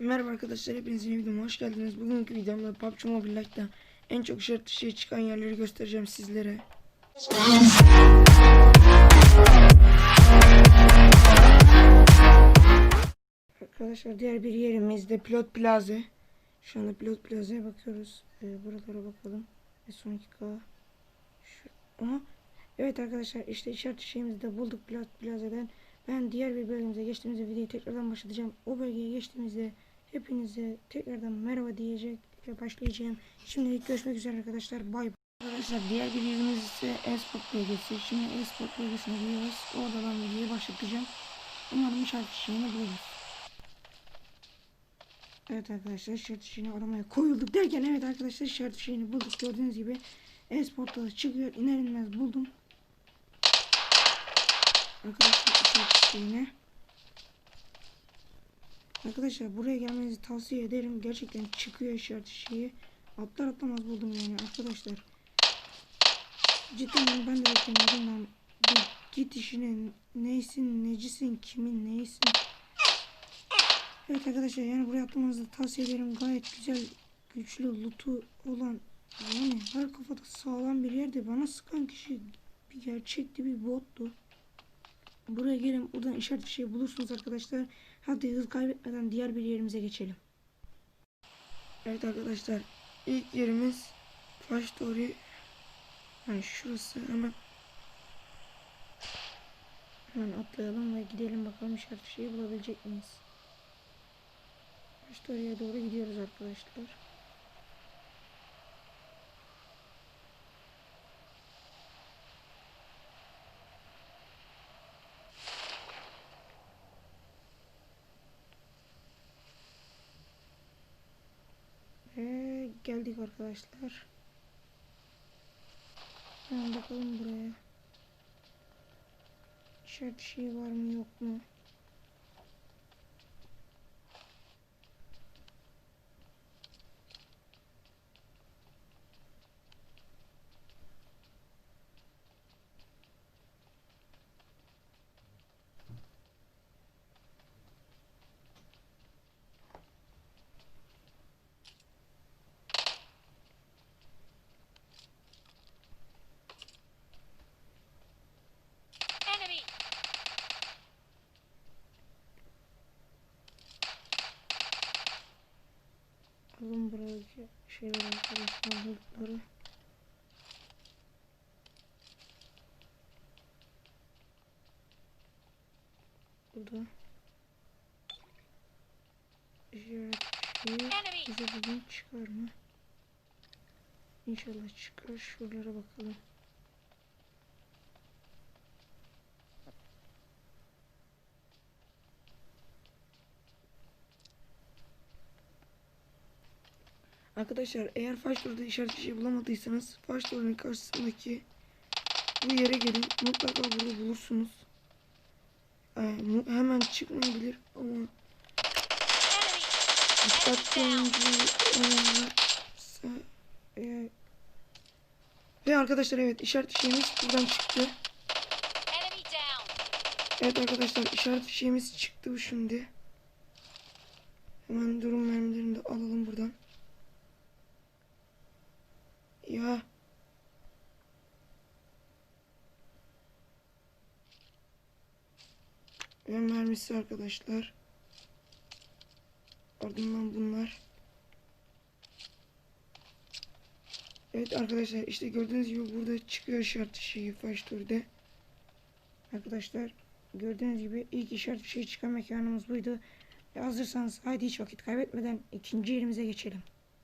Merhaba arkadaşlar hepiniz yeni videoma hoş geldiniz. Bugünkü videomda PUBG Mobile Lite'da en çok işaret dışı çıkan yerleri göstereceğim sizlere. Arkadaşlar diğer bir yerimiz de Pilot Plaza. Şu anda Pilot Plaza'ya bakıyoruz. Ee, buralara bakalım. Ve son 2K. Şu, Aha. Evet arkadaşlar işte işaret şeyimizi de bulduk Pilot Plaza'dan. Ben diğer bir bölümümüze geçtiğimizde videoyu tekrardan başlatacağım. O bölgeye geçtiğimizde hepinize tekrardan merhaba diyecek ve başlayacağım. Şimdilik görüşmek üzere arkadaşlar. Bay bay. Arkadaşlar diğer yerimiz ise Esport bölgesi. Şimdi Esport bölgesine gidiyoruz. Orada ben videoyu başlatacağım. Umarım işaret şeyini buluruz. Evet arkadaşlar işaret şeyini aramaya koyulduk derken evet arkadaşlar işaret şeyini bulduk. Gördüğünüz gibi Esport'ta da çıkıyor. İner inmez buldum. Arkadaşlar işaret şeyini. Arkadaşlar buraya gelmenizi tavsiye ederim. Gerçekten çıkıyor işaret şeyi. Atlar atlamaz buldum yani arkadaşlar. Cidden ben de beklemiyordum lan. Git işine neysin necisin kimin neysin. Evet arkadaşlar yani buraya atlamanızı tavsiye ederim. Gayet güzel güçlü lootu olan yani her kafada sağlam bir yerde bana sıkan kişi bir gerçekti bir bottu. Buraya gelin buradan işaret bir şey bulursunuz arkadaşlar. Hadi hız kaybetmeden diğer bir yerimize geçelim. Evet arkadaşlar ilk yerimiz Factory. Yani şurası hemen hemen atlayalım ve gidelim bakalım işaret şeyi bulabilecek miyiz? Factory'e doğru gidiyoruz arkadaşlar. Ve geldik arkadaşlar. Hemen bakalım buraya. İşaret şey var mı yok mu? Alın buradaki şeyler arkadaşlar bulutları. Burada. Şeyi Enemy! bize bugün çıkar mı? İnşallah çıkar. Şuralara bakalım. Arkadaşlar eğer Faştor'da işaret bir şey bulamadıysanız Faştor'un karşısındaki bu yere gelin. Mutlaka burada bulursunuz. Ee, hemen çıkmayabilir ama dikkatli. Ve arkadaşlar evet işaret şeyimiz buradan çıktı. Evet arkadaşlar işaret şeyimiz çıktı bu şimdi. Hemen durum mermilerini de alalım buradan. Ya. Ve mermisi arkadaşlar. Ardından bunlar. Evet arkadaşlar işte gördüğünüz gibi burada çıkıyor işaret şeyi Factory'de. Arkadaşlar gördüğünüz gibi ilk işaret şey çıkan mekanımız buydu. Ve hazırsanız haydi hiç vakit kaybetmeden ikinci yerimize geçelim.